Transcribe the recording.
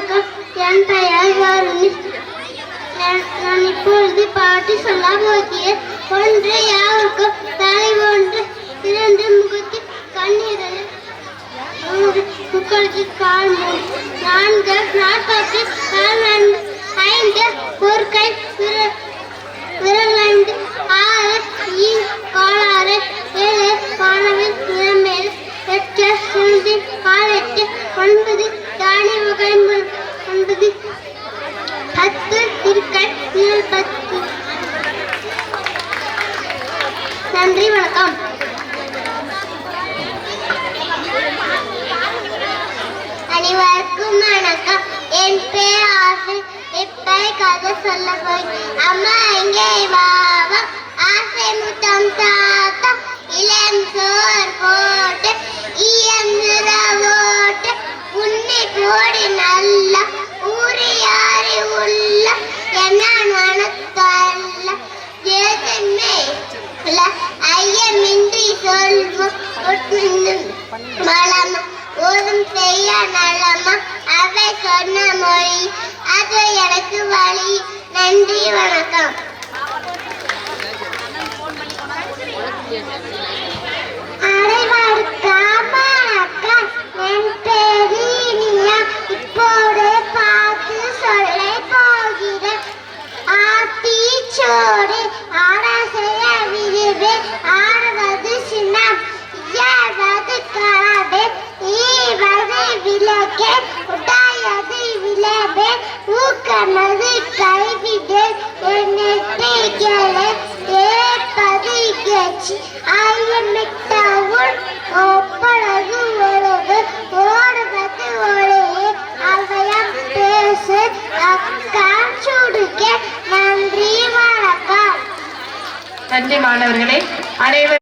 வணக்கம் என் பெயர் வருணி. நான் இப்பொழுது பாட்டு சொல்ல போகிறேன். ஒன்று யாருக்கும் தலை ஒன்று இரண்டு முகத்தில் கண்ணீரல் மூன்று முக்களுக்கு கால் மூன்று நான்கு நாற்பத்தி நான்கு. நன்றி வணக்கம். அனைவருக்கும் வணக்கம். என் பேர் ஆசை. இப்ப கதை சொல்ல போய்? அம்மா எங்கே வாவா ஆசை முத்தம் தான் சொல்வோம் மலமா ஓதும் செய்ய நலமா அவை சொன்ன மொழி அது எனக்கு வழி. நன்றி வணக்கம். ஊக்கமது கைவிடு என்னெட்டு கேளு ஏற்பது ஒப்பழகு ஒழுகு ஓடுவது பேசு அக்கா சுடுக்க நன்றி வணக்கம். நன்றி மாணவர்களே. அனைவரும்